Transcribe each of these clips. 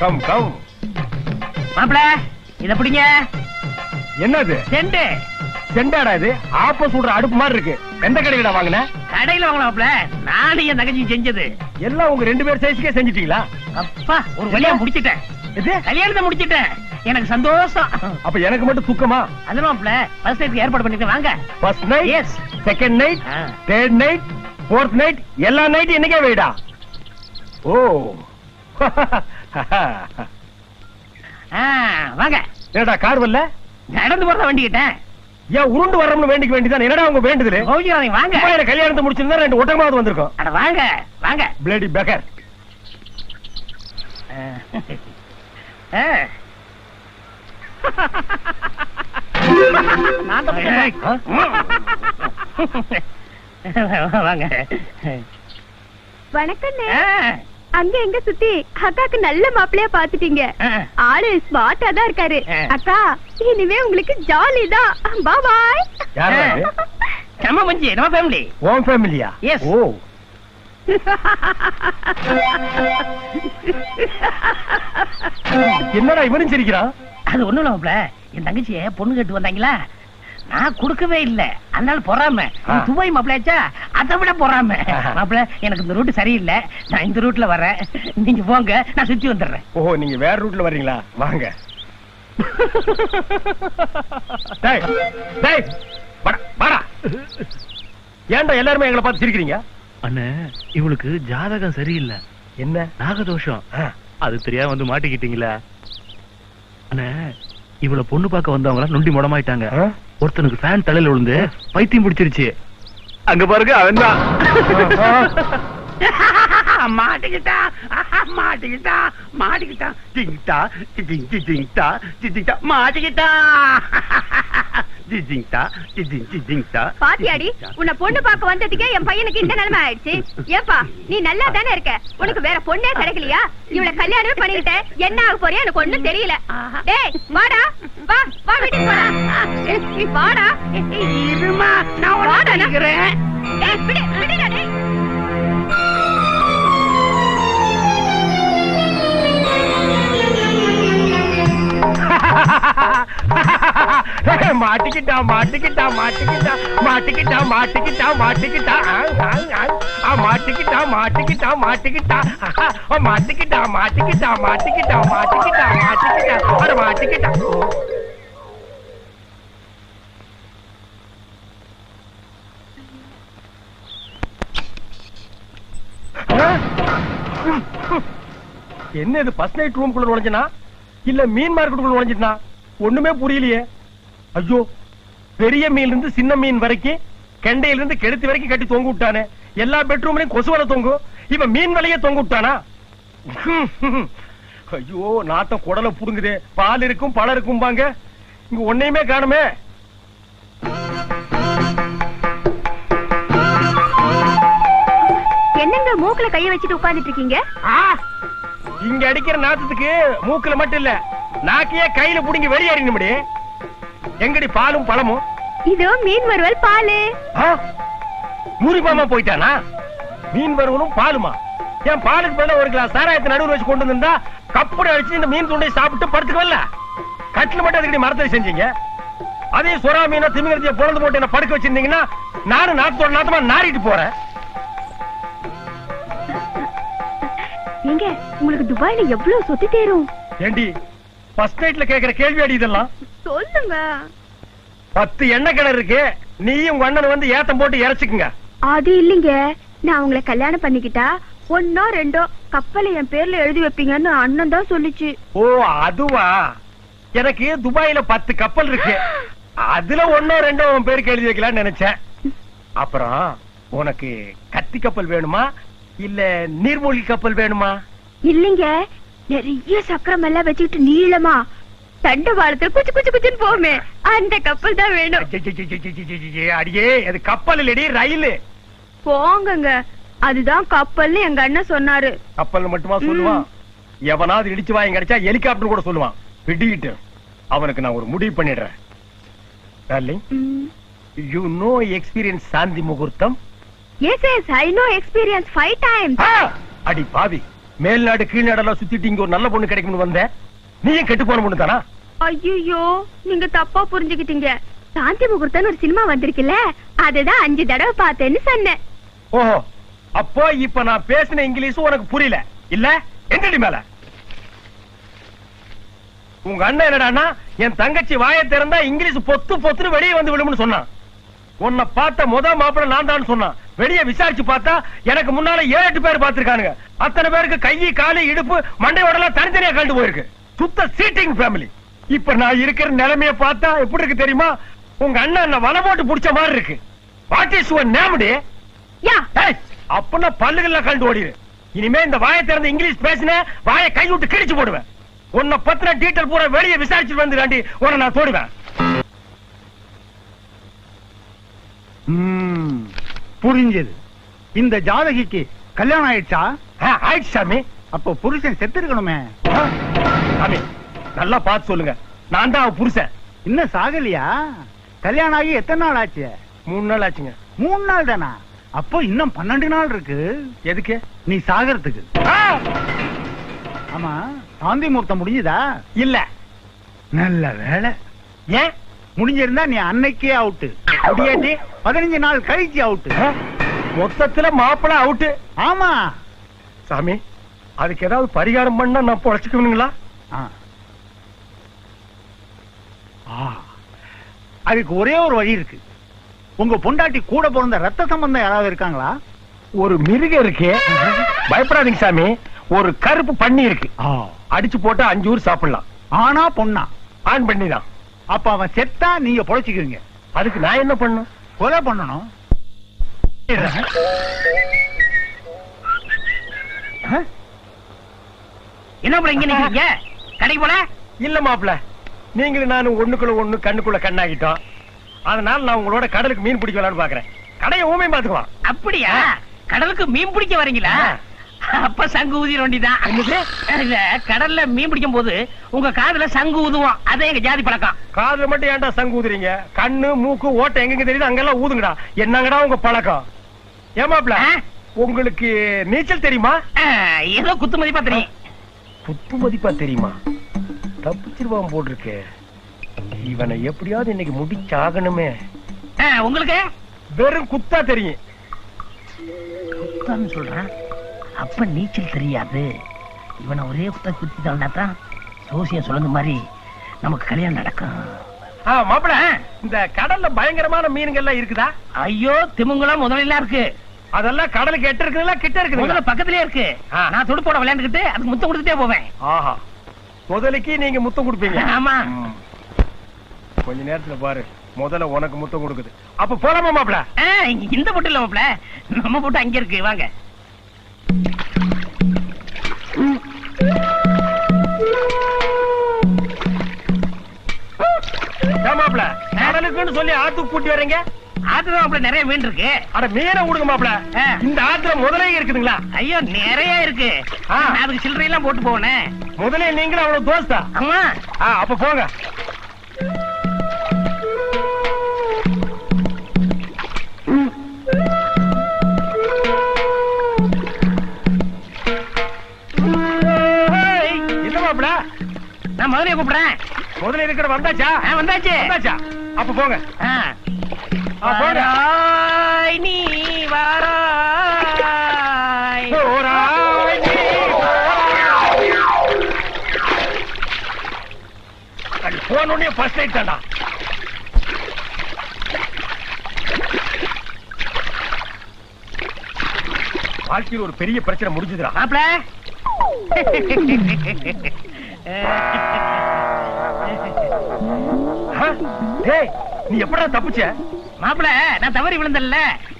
Come come. மாப்பிள இத பிடிங்க. என்னது? செண்டு. செண்டாடா இது? ஆப்ப சுடுற அடுப்பு மாதிரி இருக்கு. எந்த கடையில வாங்கின? கடையில வாங்கலாம் மாப்பிள. நானும் என் தங்கச்சி செஞ்சது. எல்லாம் உங்க ரெண்டு பேர் சைஸ்க்கே செஞ்சிட்டீங்களா? அப்பா ஒரு வழியா முடிச்சிட்டேன். இது? கல்யாணத்தை முடிச்சிட்டேன். எனக்கு சந்தோஷம். அப்ப எனக்கு மட்டும் துக்கமா? மாப்பிள ஃபர்ஸ்ட் நைட்க்கு ஏற்பாடு பண்ணிட்டு வாங்க. First night yes second night. Third night fourth night எல்லா நைட் என்னைக்கே வைடா? ஓ. வாங்க. என்னடா கார் வரல? நடந்து போறத வண்டிக்கிட்டேன் ஏன் உருண்டு வரணும்னு வேண்டிக்க வேண்டியதான் என்னடா உங்க வேண்டுதல்? வாங்க. கல்யாணத்தை முடிச்சிருந்தா ரெண்டு ஒட்டகமாவது வந்திருக்கும். அட வாங்க வாங்க. பிளேடி பெக்கர் ஆ. நான் தான் ஏய், ஆ? வாங்க. வணக்கண்ணே ஆ, அங்க எங்க சுத்தி அக்காக்கு நல்ல மாப்பிள்ளையா பாத்துட்டீங்க. ஆளு ஸ்மார்ட்டா தான் இருக்காரு. அக்கா இனிமே உங்களுக்கு ஜாலி தான். பாய்? செம்ம மஞ்சி நம்ம ஃபேமிலி உன் ஃபேமிலியா Yes. ஓ. என்னடா இவனும் சிரிக்கிறான்? அது ஒண்ணும் இல்ல மாப்ள என் தங்கச்சிய பொண்ணு கேட்டு வந்தாங்களா? நான் கொடுக்கவே இல்ல. அதனால பொறாம. துபாய் மாப்பிளையாச்சா அதை விட பொறாம. மாப்பிள எனக்கு இந்த ரூட் சரியில்லை. நான் இந்த ரூட்ல வரேன். நீங்க போங்க நான் சுத்தி வந்துடுறேன். ஓஹோ நீங்க வேற ரூட்ல வர்றீங்களா? வாங்க. டேய் டேய் வாடா வாடா. ஏன்டா எல்லாருமே எங்களை பார்த்து சிரிக்கிறீங்க? அண்ணே இவளுக்கு ஜாதகம் சரியில்லை. என்ன? நாகதோஷம். அது தெரியாம வந்து மாட்டிக்கிட்டீங்களா. அண்ணே இவள பொண்ணு பார்க்க வந்தவங்க நொண்டி முடமாயிட்டாங்க? ஒருத்தனுக்கு ஃபேன் தலையில விழுந்து பைத்தியம் பிடிச்சிருச்சு. அங்க பாருங்க அவன் தான் மாட்டிக்கிட்டா? மாட்டிக்கிட்டா? மாட்டிக்கிட்டா? ஜிங்டா ஜிங் ஜிங்டா ஜிங்டா மாட்டிக்கிட்டா? ஜிங்டா ஜிங் ஜிங்டா பாத்தியாடி உன்னை பொண்ணு பார்க்க வந்ததுக்கே என் பையனுக்கு இந்த நிலைமை ஆயிடுச்சு. ஏப்பா நீ நல்லா தானே இருக்க? உனக்கு வேற பொண்ணே கிடைக்கலையா? இவள கல்யாணமே பண்ணிக்கிட்ட. என்ன ஆக போறியா? எனக்கு ஒண்ணும் தெரியல. டேய் வாடா. வா வா வீட்டுக்கு போடா நீ வாடா. இருமா நான் வாடா, இருக்கிறேன் டேய் விடு விடுடா டேய். மாட்டிக்கிட்டா மாட்டிக்கிட்டா மாட்டிக்கிட்டா மாட்டிக்கிட்டா மாட்டிக்கிட்டா மாட்டிக்கிட்டா ஆ, மாட்டிக்கிட்டா மாட்டிக்கிட்டா மாட்டிக்கிட்டா ஆ, மாட்டிக்கிட்டா மாட்டிக்கிட்டா மாட்டிக்கிட்டா மாட்டிக்கிட்டா மாட்டிக்கிட்டா அட மாட்டிக்கிட்டா என்ன இது ஃபர்ஸ்ட் நைட் ரூம்குள்ள நுழைஞ்சனா இல்ல மீன் மார்க்கெட்டுக்குள்ள நுழைஞ்சிட்டா ஒண்ணுமே புரியலையே ஐயோ பெரிய மீன்ல இருந்து சின்ன மீன் வரைக்கும் கெண்டையில இருந்து கெடுத்து வரைக்கும் கட்டி தொங்க விட்டானே. எல்லா பெட்ரூம்லயும் கொசு வலை தொங்கும் இவன் மீன் வலையே தொங்க விட்டானா? ஐயோ நாத்தம் குடலை புடுங்குதே. பால் இருக்கும் பழம் இருக்கும் பாங்க இங்க ஒன்னையுமே காணுமே. என்னங்க மூக்குல கைய வச்சுட்டு உட்கார்ந்துட்டு இருக்கீங்க! இங்க அடிக்கிற நாத்தத்துக்கு மூக்குல மட்டும் இல்ல நாக்கையே கையில புடிங்கி வெளியேறின முடி எங்கடி பாலும் பழமும்? இதோ மீன் வறுவல் பாலு? யூனிஃபார்மா போயிட்டானா? மீன் வறுவலும் பாலுமா? என் பாலுக்கு பதிலா ஒரு கிளாஸ் சாராயத்தை நடுவில் வச்சு கொண்டு வந்திருந்தா கப்படி அடிச்சு இந்த மீன் துண்டை சாப்பிட்டு படுத்துக்கவல்ல கட்டில் மட்டும் அதுக்கு மரத்தை செஞ்சீங்க? அதே சுறா மீனை திமிங்கலத்தைய பொழந்து போட்டு என்ன படுக்க வச்சிருந்தீங்கன்னா நானும் நாத்தோட நாத்தமா நாறிட்டு போறேன். ஏங்க உங்களுக்கு துபாய்ல எவ்வளவு சொத்து தேரும்? ஏண்டி ஃபர்ஸ்ட் நைட்ல கேக்குற கேள்வி அடி இதெல்லாம். சொல்லுங்க. பத்து எண்ணெய் கிணறு இருக்கு. நீயும் உங்க அண்ணன் வந்து ஏத்தம் போட்டு இறச்சிக்குங்க. அது இல்லைங்க. நான் உங்களை கல்யாணம் பண்ணிக்கிட்டா ஒன்னோ ரெண்டோ கப்பலை என் பேர்ல எழுதி வைப்பீங்கன்னு அண்ணன் தான் சொல்லுச்சு. ஓ அதுவா? எனக்கு துபாயில பத்து கப்பல் இருக்கு. அதுல ஒன்னோ ரெண்டோ உன் பேருக்கு எழுதி வைக்கலாம்னு நினைச்சேன். அப்புறம் உனக்கு கத்தி கப்பல் வேணுமா? இல்ல நீர்மூழ்கி கப்பல் வேணுமா? இல்லைங்க. நிறைய சக்கரம் எல்லாம் வச்சுக்கிட்டு நீளமா தண்டவாளத்துல குச்சு குச்சு குச்சுன்னு போமே அந்த கப்பல் தான் வேணும். அடியே அது கப்பல் இல்லடி ரயில் போங்கங்க அதுதான் கப்பல்னு எங்க அண்ணன் சொன்னாரு கப்பல் மட்டுமா சொல்லுவான் எவனாவது இடிச்சு வாங்கி கிடைச்சா ஹெலிகாப்டர் கூட சொல்லுவான் விடிக்கிட்டு அவனுக்கு நான் ஒரு முடிவு பண்ணிடுறேன் டார்லிங் யூ நோ எக்ஸ்பீரியன்ஸ் சாந்தி முகூர்த்தம் yes yes I no experience five times அடி பாவி மேல்நாடு கீழ்நாடெல்லாம் சுத்திட்டு இங்க ஒரு நல்ல பொண்ணு கிடைக்கும்னு வந்தேன் நீயும் கெட்டு போன பொண்ணு தானா? ஐயோ நீங்க தப்பா புரிஞ்சுக்கிட்டீங்க. சாந்தி முகூர்த்தம்னு ஒரு சினிமா வந்திருக்குல்ல அதுதான் அஞ்சு தடவை பார்த்தேன்னு சொன்னேன். ஓஹோ அப்போ இப்ப நான் பேசின இங்கிலீஷ் உனக்கு புரியல. இல்ல? என்னடி மேல. உங்க அண்ணன் என்னடான்னா என் தங்கச்சி வாயை திறந்தா இங்கிலீஷ் பொத்து பொத்துன்னு வெளியே வந்து விழும்னு சொன்னான். உன்னை பார்த்த முத மாப்பிள நான் தான் சொன்னான். வெளியே விசாரிச்சு பார்த்தா எனக்கு முன்னால ஏழு எட்டு பேர் பார்த்திருக்கானுங்க. அத்தனை பேருக்கு கை காலு இடுப்பு மண்டை உடலாம் தனித்தனியா கண்டு போயிருக்கு. சுத்த சீட்டிங் ஃபேமிலி இப்ப நான் இருக்கிற நிலைமைய பார்த்தா எப்படி இருக்கு தெரியுமா? உங்க அண்ணன் என்ன வலை போட்டு புடிச்ச மாதிரி இருக்கு. வாட் இஸ் யுவர் நேம்டே யா. ஏய், அப்பன்னா பல்லுகள்ல கண்டு ஓடிடு இனிமே இந்த வாயை திறந்து இங்கிலீஷ் பேசின வாயை கை விட்டு கிழிச்சு போடுவேன். உன்னை பத்தின டீட்டெயில் பூரா வெளியே விசாரிச்சுட்டு வந்து காண்டி உன்னை நான் தோடுவேன். புரிஞ்சது. இந்த ஜாதகிக்கு கல்யாணம் ஆயிடுச்சா? ஆயிடுச்சு சாமி. அப்போ புருஷன் செத்து இருக்கணுமே. சாமி நல்லா பார்த்து சொல்லுங்க. நான் தான் புருஷன். இன்னும் சாகலையா? கல்யாணம் ஆகி எத்தனை நாள் ஆச்சு? மூணு நாள் ஆச்சுங்க. மூணு நாள் தானா? அப்போ இன்னும் பன்னெண்டு நாள் இருக்கு. எதுக்கு? நீ சாகறதுக்கு. ஆ, ஆமா சாந்தி முகூர்த்தம் முடிஞ்சுதா? இல்ல. நல்ல வேலை ஏன்? முடிஞ்சிருந்தா நீ அன்னைக்கே அவுட்டு முடியாட்டி பதினஞ்சு நாள் கழிச்சு அவுட்டு மொத்தத்துல மாப்பிள அவுட்டு ஆமா. சாமி அதுக்கு ஏதாவது பரிகாரம் பண்ணா நான் பொழைச்சுக்கணுங்களா. அதுக்கு ஒரே ஒரு வழி இருக்கு. உங்க பொண்டாட்டி கூட பிறந்த ரத்த சம்பந்தம் யாராவது இருக்காங்களா? ஒரு மிருகம் இருக்கு. பயப்படாதீங்க சாமி. ஒரு கருப்பு பண்ணி இருக்கு. அடிச்சு போட்டா அஞ்சு ஊர் சாப்பிடலாம். ஆனா பொண்ணா? ஆன் பண்ணி தான் அப்ப அவன் செத்தா நீங்க பொழைச்சுக்குவீங்க அதுக்கு நான் என்ன பண்ணும் கொலை பண்ணணும். என்ன பண்ண இங்க நிக்கிறீங்க? கடைக்கு போல? இல்ல மாப்ள நீங்களும் நானும் ஒண்ணுக்குள்ள ஒண்ணு கண்ணுக்குள்ள கண்ணாகிட்டோம். அதனால நான் உங்களோட கடலுக்கு மீன் பிடிக்கலாம்னு பாக்குறேன். கடையை ஊமை பாத்துக்குவான் அப்படியா? கடலுக்கு மீன் பிடிக்க வரீங்களா? அப்ப சங்கு ஊதிர வேண்டிதான் இல்ல கடல்ல மீன் பிடிக்கும் போது உங்க காதுல சங்கு ஊதுவோம். அதே எங்க ஜாதி பழக்கம். காதுல மட்டும் ஏன்டா சங்கு ஊதுறீங்க? கண்ணு மூக்கு ஓட்டை எங்க தெரியுது அங்கெல்லாம் ஊதுங்கடா. என்னங்கடா உங்க பழக்கம்? ஏமாப்ல? உங்களுக்கு நீச்சல் தெரியுமா? ஏதோ குத்து மதிப்பா தெரியும். புத்து மதிப்பா தெரியுமா? தப்பிச்சிருவான் போட்டிருக்கு. இவனை எப்படியாவது இன்னைக்கு முடிச்சாகணுமே. உங்களுக்கு? வெறும் குத்தா தெரியும். குத்தான்னு சொல்றான். அப்ப நீச்சல் தெரியாது. இவனை ஒரே குத்த குத்தி தான் சோசியம் சொல்லுங்க மாதிரி நமக்கு கல்யாணம் நடக்கும். மாப்பிள இந்த கடல்ல பயங்கரமான மீன்கள்லாம் இருக்குதா? ஐயோ திமுங்கலாம் முதலாம் இருக்கு. அதெல்லாம் கடலுக்கு எட்ட இருக்குதுங்களா? கிட்ட முதல்ல இருக்குதுங்களா பக்கத்திலே இருக்கு. நான் துடுப்போட விளையாண்டுக்கிட்டு அதுக்கு முத்தம் கொடுத்துட்டே போவேன். ஆஹா. முதலைக்கு நீங்க முத்தம் கொடுப்பீங்க. ஆமா. கொஞ்ச நேரத்துல பாரு முதல்ல உனக்கு முத்தம் கொடுக்குது. அப்ப போலாமா மாப்பிள? இந்த பொட்டு இல்ல மாப்ள நம்ம பொட்டு அங்க இருக்கு வாங்க. மாப்பிள சொல்லி ஆத்துக்கு கூட்டி வர்றீங்க? ஆத்துல மாப்ள நிறைய மீன் இருக்கு. அட மீனை விடுங்க மாப்பிள. இந்த ஆத்துல முதலே இருக்குதுங்களா? ஐயோ நிறைய இருக்கு. அதுக்கு சில்லறை எல்லாம் போட்டு போனேன் முதலே நீங்களும் அவ்வளவு தோஸ்தா? ஆமா. அப்ப போங்க. இருக்கிற வந்தாச்சா? வந்தாச்சு. வந்தாச்சா? அப்ப போங்க. போங்க. நீ ஃபர்ஸ்ட் வாழ்க்கையில் ஒரு பெரிய பிரச்சனை முடிஞ்சதுடா? டேய் நீ எப்படா தப்பிச்ச? மாப்பிள நான் தவறி விழுந்தல்ல.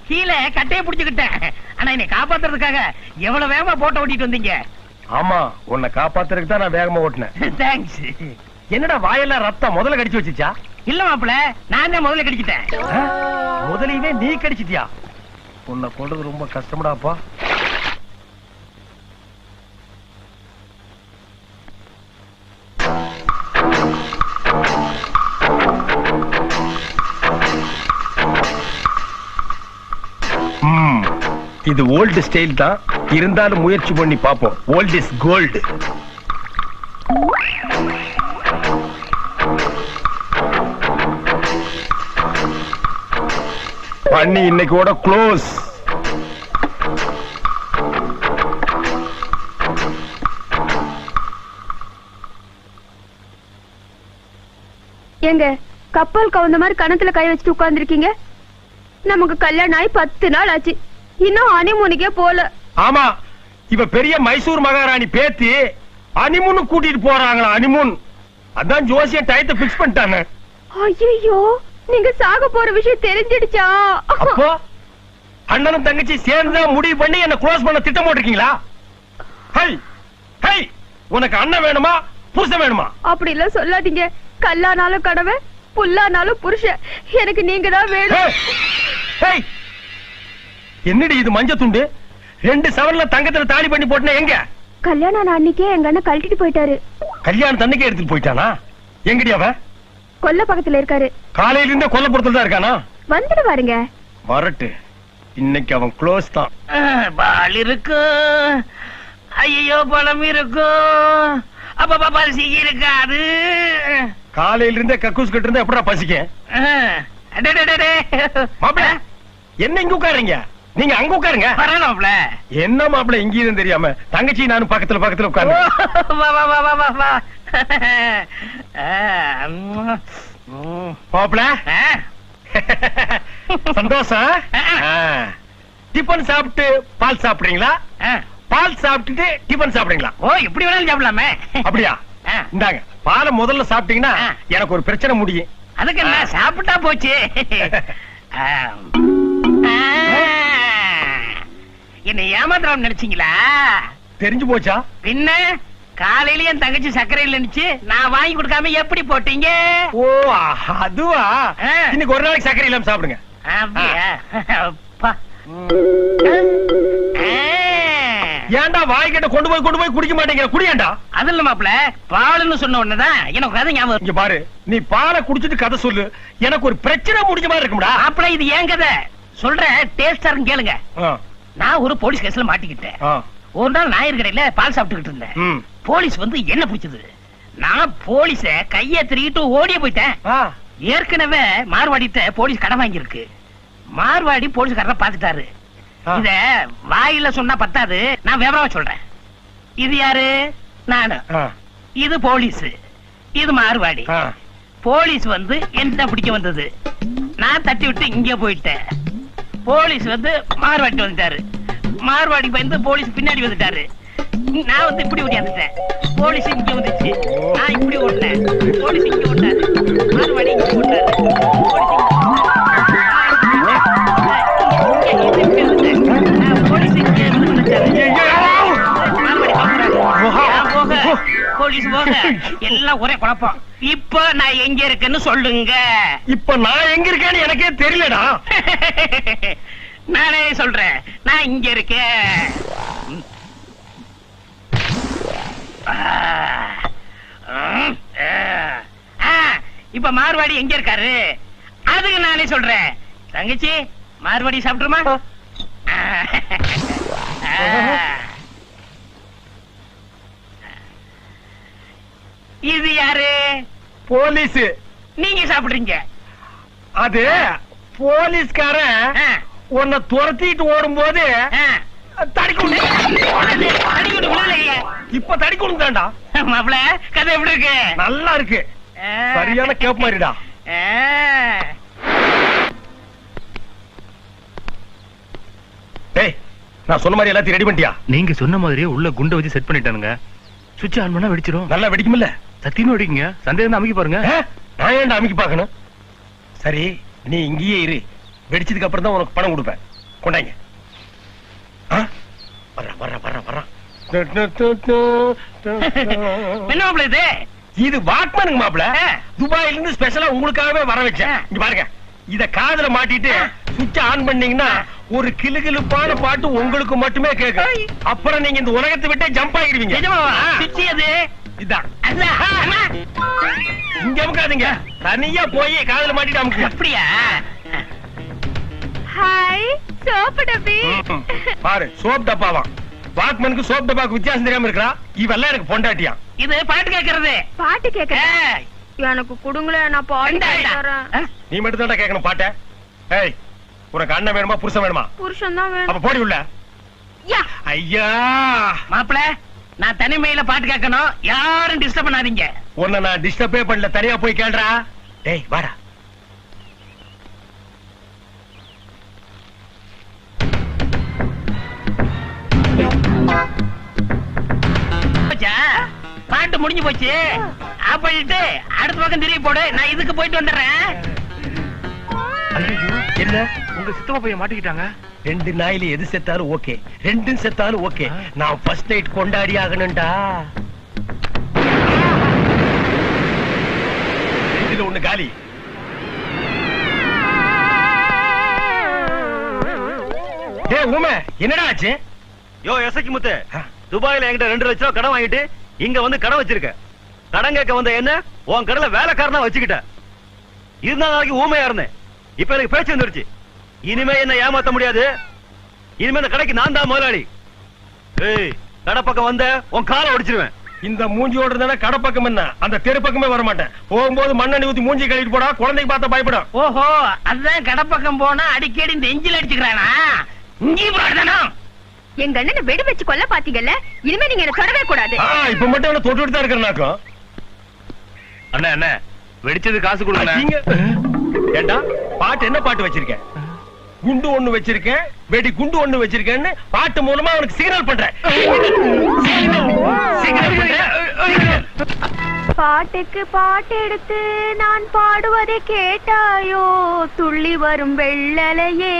கீழே கட்டையை புடிச்சுக்கிட்டேன். ஆனா என்னை காப்பாத்துறதுக்காக எவ்வளவு வேகமா போட்டோ ஓட்டிட்டு வந்தீங்க? ஆமா உன்னை காப்பாத்துறதுக்கு தான் நான் வேகமா ஓட்டினேன். தேங்க்ஸ் என்னடா வாயெல்லாம் ரத்தம் முதல்ல கடிச்சு வச்சுச்சா? இல்ல மாப்பிள நான் தான் முதல்ல கடிச்சிட்டேன். ஆ? முதலையவே நீ கடிச்சிட்டியா? உன்னை கொண்டது ரொம்ப கஷ்டம்டாப்பா இது ஓல்டு ஸ்டைல் தான். இருந்தாலும் முயற்சி பண்ணி பாப்போம் ஓல்ட் இஸ் கோல்டு. பண்ணி இன்னைக்கோட க்ளோஸ் ஏங்க கப்பல் கவுந்த மாதிரி கணத்துல கை வச்சுட்டு உட்கார்ந்துருக்கீங்க? நமக்கு கல்யாணம் ஆகி பத்து நாள் ஆச்சு. இன்னும் ஹனிமூனுக்கே போல. ஆமா இவ பெரிய மைசூர் மகாராணி பேத்தி அனிமுன்னு கூட்டிட்டு போறாங்களா அனிமுன் அதான் ஜோசியன் டயத்தை பிக்ஸ் பண்ணிட்டாங்க. ஐயோ நீங்க சாக போற விஷயம் தெரிஞ்சிடுச்சா? அப்போ அண்ணனும் தங்கச்சி சேர்ந்து தான் முடிவு பண்ணி என்ன க்ளோஸ் பண்ண திட்டம் போட்டிருக்கீங்களா? ஹை ஹை உனக்கு அண்ணன் வேணுமா புருஷன் வேணுமா? அப்படி எல்லாம் சொல்லாதீங்க. கல்லானாலும் கடவை புல்லானாலும் புருஷன். எனக்கு நீங்க தான் வேணும் என்னடி இது மஞ்ச துண்டு? ரெண்டு சவரன்ல தங்கத்துல தாலி பண்ணி போட்டுன எங்க? கல்யாணம் அன்னைக்கே எங்க அண்ணன் கழட்டிட்டு போயிட்டாரு. கல்யாணம் தன்னைக்கே எடுத்துட்டு போயிட்டானா? எங்கடி அவன்? கொல்ல பக்கத்துல இருக்காரு. காலையில இருந்தே கொல்லப்புறத்துல தான் இருக்கானா? வந்துட்டு பாருங்க. வரட்டு. இன்னைக்கு அவன் க்ளோஸ் தான். பால் இருக்கு? ஐயோ பழம் இருக்கும் அப்ப பரிசி இருக்காது. காலையில இருந்தே கக்கூஸ் கட்டு இருந்தா எப்படா பசிக்க என்ன இங்க உட்காருங்க நீங்க அங்க உட்காருங்க. வரலாம்ல என்ன மாப்பிள இங்க இருந்து தெரியாம? தங்கச்சி நானும் பக்கத்துல பக்கத்துல ஓ, உட்காரு வா வா வா வா வா வா. ஆ, ம், ம். மாப்பிள? ஆ, சந்தோஷம் ஆ. டிபன் சாப்பிட்டு பால் சாப்பிடுறீங்களா. பால் சாப்பிட்டுட்டு டிபன் சாப்பிடுறீங்களா? ஓ இப்படி வேணாலும் சாப்பிடலாமே. அப்படியா. இந்தாங்க. பாலை முதல்ல சாப்பிட்டீங்கன்னா. எனக்கு ஒரு பிரச்சனை முடியும். அதுக்கு என்ன. சாப்பிட்டா போச்சு. என்னை ஏமாத்திரம் நினைச்சீங்களா? தெரிஞ்சு போச்சா? பின்ன காலையில என் தங்கச்சி சர்க்கரை இல்லைன்னுச்சு நான் வாங்கி கொடுக்காம எப்படி போட்டீங்க? ஓ அதுவா. இன்னைக்கு ஒரு நாளைக்கு சர்க்கரை இல்லாம சாப்பிடுங்க. ஏன்டா வாய்க்கிட்ட கொண்டு போய் கொண்டு போய் குடிக்க மாட்டேங்கிற குடியாண்டா அது இல்ல மாப்பிள பாலுன்னு சொன்ன உடனேதான் எனக்கு கதை ஞாபகம் இங்க பாரு நீ பாலை குடிச்சிட்டு கதை சொல்லு. எனக்கு ஒரு பிரச்சனை முடிஞ்ச மாதிரி இருக்கும்டா. மாப்பிள இது ஏன் கதை? சொல்றேன் டேஸ்டா கேளுங்க. நான் ஒரு போலீஸ் கேஸ்ல மாட்டிக்கிட்டேன். ஒரு நாள் ஞாயிறு கடையில பால் சாப்பிட்டுக்கிட்டு இருந்தேன். போலீஸ் வந்து என்ன பிடிச்சது? நான் போலீஸ கைய திருகிட்டு ஓடியே போயிட்டேன். ஏற்கனவே மார்வாடிட்ட போலீஸ் கடன் வாங்கியிருக்கு. மார்வாடி போலீஸ்காரரை பாத்துட்டாரு. இத வாயில சொன்னா பத்தாது. நான் விவரமா சொல்றேன். இது யாரு? நானு. இது போலீஸ். இது மார்வாடி. போலீஸ் வந்து என்ன பிடிக்க வந்தது? நான் தட்டி விட்டு இங்க போயிட்டேன். போலீஸ் வந்து மார்வாடி வந்துட்டாரு மார்வாடி பயந்து போலீஸ் பின்னாடி வந்துட்டாரு நான் வந்து இப்படி ஓடியாந்துட்டேன் போலீஸ் இங்க வந்துச்சு நான் இப்படி ஓடினேன் போலீஸ் இங்க ஓடினாரு மார்வாடி இங்க ஓடினாரு போலீஸ் இங்க போலீஸ் போக போலீஸ் போக எல்லாம் ஒரே குழப்பம் இப்ப நான் எங்க இருக்கேன்னு சொல்லுங்க. இப்ப நான் எங்க இருக்கேன்னு எனக்கே தெரியலடா. நானே சொல்றேன். நான் இங்க இருக்கேன். இப்ப மார்வாடி எங்க இருக்காரு? அதுக்கு நானே சொல்றேன். தங்கச்சி மார்வாடி சாப்பிட்டுருமா. இது யாரு? போலீஸ். நீங்க சாப்பிடுறீங்க. அது போலீஸ்காரன் ஆ. உன்னை துரத்திட்டு அடிக்கடி விழலையே. இப்ப தடிக்கொண்டு தான்டா. மாப்பிள கதை எப்படி இருக்கு? நல்லா இருக்கு. சரியான கேப் மாதிரிடா. டேய் நான் சொன்ன மாதிரி எல்லாத்தையும் ரெடி பண்ணிட்டியா? நீங்க சொன்ன மாதிரியே உள்ள குண்டை வச்சு செட் பண்ணிட்டானுங்க. சுவிட்ச் ஆன் பண்ணா வெடிச்சிரும். நல்லா வெடிக்குமில்ல. சத்தியமா வெடிக்குங்க. சந்தேகம் அமைக்க பாருங்க? நான் ஏன்டா அமைக்கி பார்க்கணும்? சரி நீ இங்கேயே இரு. வெடிச்சதுக்கு அப்புறம் தான் உனக்கு பணம் கொடுப்பேன். கொண்டாங்க. ஆ? வர்றேன் வர்றேன் வர்றேன் வர்றேன் என்ன மாப்பிள இது? இது வாக்மனுங்க மாப்பிள. ஆ. துபாயில இருந்து ஸ்பெஷலா உங்களுக்காகவே வர வச்சேன். இங்க பாருங்க. இத காதுல மாட்டிட்டு சுவிட்ச் ஆன் பண்ணீங்கன்னா ஒரு கிளுகிளுப்பான பாட்டு உங்களுக்கு மட்டுமே கேட்கும் அப்புறம் நீங்க இந்த உலகத்தை விட்டே ஜம்ப் ஆகிடுவீங்க. இதான். இங்க அமுக்காதீங்க தனியா போய் காதுல மாட்டிட்டு அப்படியா? ஹாய் சோப்பு டப்பி. ம். பாரு சோப் டப்பாவாம் வாக்மனுக்கு சோப் டப்பாக்கு வித்தியாசம் தெரியாம இருக்கா? இவெல்லாம் எனக்கு பொண்டாட்டியா? இது பாட்டு கேக்குறது பாட்டு கேட்க ஏய், எனக்கு குடுங்களேன் நான் பாடி இந்தா, இந்தா. தரேன் ஆ? நீ மட்டும் தான் கேட்கணும் பாட்ட. ஏய் உனக்கு அண்ணன் வேணுமா புருஷன் வேணுமா? புருஷன் தான் அப்ப வேணும் போடி உள்ள. யா. ஐயா. மாப்பிள நான் தனிமையில பாட்டு கேட்கணும். யாரும் டிஸ்டர்ப் பண்ணாதீங்க. உன்னை நான் டிஸ்டர்பே பண்ணல தனியா போய் கேள்றா டேய் வாடா? பாட்டு முடிஞ்சு போச்சு. ஆஃப் பண்ணிட்டு அடுத்த பக்கம் திரும்பி போடு. நான் இதுக்கு போயிட்டு வந்துடுறேன். என்ன? உங்க சித்தப்பா பையன் மாட்டிக்கிட்டாங்க? ரெண்டு நாயில எது செத்தாலும் ஓகே. ரெண்டும் செத்தாலும் ஓகே. நான் ஃபர்ஸ்ட் நைட் கொண்டாடி ஆகணும்டா. இதுல ஒண்ணு காலி. ஏய் ஊமே என்னடா ஆச்சு? யோ எசக்கி முத்து. துபாயில என்கிட்ட ரெண்டு லட்சம் ரூபாய் கடன் வாங்கிட்டு இங்க வந்து கடன் வச்சிருக்க. கடன் கேட்க வந்த என்ன? உன் கடல வேலைக்காரனா வச்சுக்கிட்ட. இருந்த நாளைக்கு ஊமையா இருந்தேன். இப்ப எனக்கு பேச்சு வந்துருச்சு இனிமே என்ன ஏமாத்த முடியாது. இனிமே இந்த கடைக்கு நான் தான் முதலாளி. ஏய் கடை பக்கம் வந்த உன் காலை ஒடிச்சிருவேன். இந்த மூஞ்சியோட இருந்தா கடை பக்கம் என்ன? அந்த தெரு பக்கமே வர மாட்டேன் போகும்போது மண்ணெண்ணி ஊத்தி மூஞ்சி கழுவிட்டு போடா குழந்தைக்கு பார்த்தா பயப்படும். ஓஹோ அதான் கடப்பக்கம் போனா அடிக்கடி இந்த எஞ்சில் அடிச்சுக்கிறானா? பாடுதனும் எங்க அண்ணனை வெடி வச்சு கொல்ல பாத்தீங்கல்ல இனிமே நீங்க என்ன தொடவே கூடாது. ஆ, இப்ப மட்டும் அவனை தொட்டு தான் இருக்கிறனாக்கும் அண்ணா அண்ணா வெடிச்சது காசு கொடுங்க. நீங்க ஏண்டா பாட்டு என்ன பாட்டு வச்சிருக்கேன் குண்டு ஒண்ணு வச்சிருக்கேன். வெடி குண்டு ஒண்ணு வச்சிருக்கேன்னு பாட்டு மூலமா அவனுக்கு சிக்னல் பண்றேன். பாட்டுக்கு பாட்டு எடுத்து நான் பாடுவதை கேட்டாயோ? துள்ளி வரும் வெள்ளலையே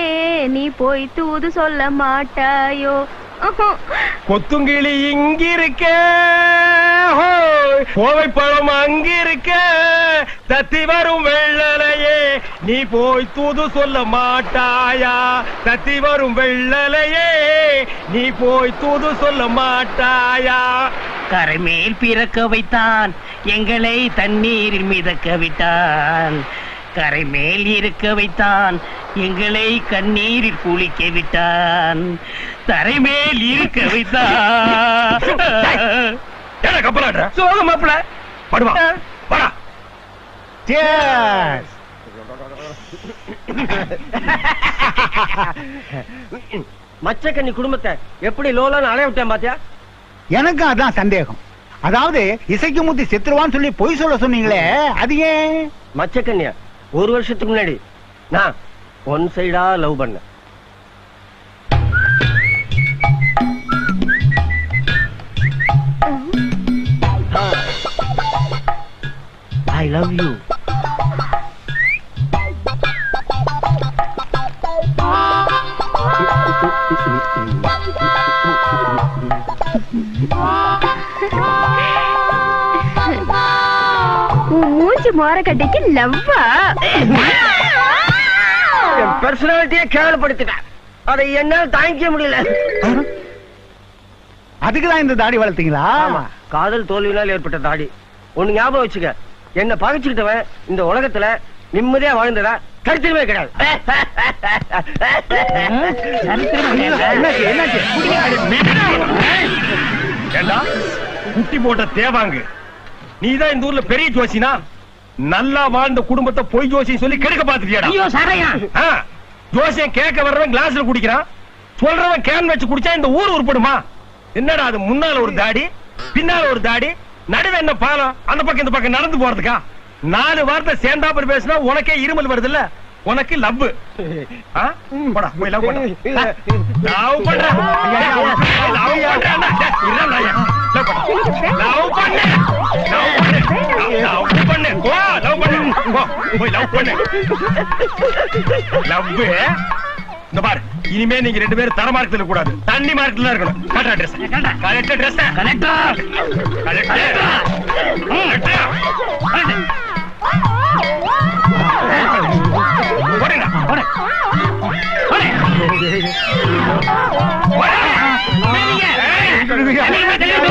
நீ போய் தூது சொல்ல மாட்டாயோ? கொத்துங்கிளி இங்கிருக்க. ஹோய், கோவை பழம் அங்கிருக்க. தத்தி வரும் வெள்ளலையே நீ போய் தூது சொல்ல மாட்டாயா? தத்தி வரும் வெள்ளலையே நீ போய் தூது சொல்ல மாட்டாயா? கரைமேல் பிறக்க வைத்தான் எங்களை தண்ணீரில் மிதக்க விட்டான். கரை மேல் இருக்க வைத்தான். எங்களை கண்ணீரில் குளிக்க விட்டான். தரை மேல் இருக்க வைத்தான். என்ன கப்பலாடுற? சோக மாப்பிள படுவா மச்சக்கண்ணி குடும்பத்தை எப்படி லோலான்னு அலைய விட்டேன் பாத்தியா? எனக்கு அதான் சந்தேகம். அதாவது இசைக்கு முத்தி செத்துருவான்னு சொல்லி பொய் சொல்ல சொன்னீங்களே அது ஏன்? மச்சக்கண்ணியா ஒரு வருஷத்துக்கு முன்னாடி. நான் ஒன் சைடா லவ் பண்ணேன். ஐ லவ் யூ மூஞ்சி மோர கட்டிக்கு லவ்வா? என் பர்சனாலிட்டியை கேவலப்படுத்திட்டேன். அதை என்னால் தாங்கிக்க முடியல. அதுக்குதான் இந்த தாடி வளர்த்தீங்களா? ஆமா. காதல் தோல்வியினால் ஏற்பட்ட தாடி. ஒண்ணு ஞாபகம் வச்சுக்க. என்ன பகைச்சுக்கிட்டவன் இந்த உலகத்துல நிம்மதியா வாழ்ந்ததா கருத்துமே கிடையாது. குட்டி போட்ட தேவாங்கு. நீதான் இந்த ஊர்ல பெரிய ஜோசினா? நல்லா வாழ்ந்த குடும்பத்தை பொய் ஜோசி சொல்லி கெடுக்க பாத்துட்டியாடா ஐயோ சாரையா. ஜோசியம் கேட்க வர்றவன் கிளாஸ்ல குடிக்கிறான். சொல்றவன் கேன் வச்சு குடிச்சா இந்த ஊர் உருப்படுமா? என்னடா அது முன்னால ஒரு தாடி பின்னால ஒரு தாடி நடுவே என்ன பாலம்? அந்த பக்கம் இந்த பக்கம் நடந்து போறதுக்கா? நாலு வார்த்தை சேர்ந்தாப்பர் பேசினா உனக்கே இருமல் வருது இல்ல உனக்கு லவ். போடா போய் லவ் பண்ண. லவ் பண்ற. லவ் லவ் பண்ண. லவ் பண்ணு. பண்ணேன் வா லவ் பண்ணேன் வா போய் லவ் பண்ணேன் லவ் இந்த பாரு இனிமே நீங்க ரெண்டு பேரும் தர மார்க்கத்துல கூடாது. தண்ணி மார்க்கத்துல இருக்கணும். கரெக்டா ட்ரெஸ் கரெக்டா ட்ரெஸ் கரெக்டா கரெக்டா ஓடுங்க ஓடு ஓடு ஓடுங்க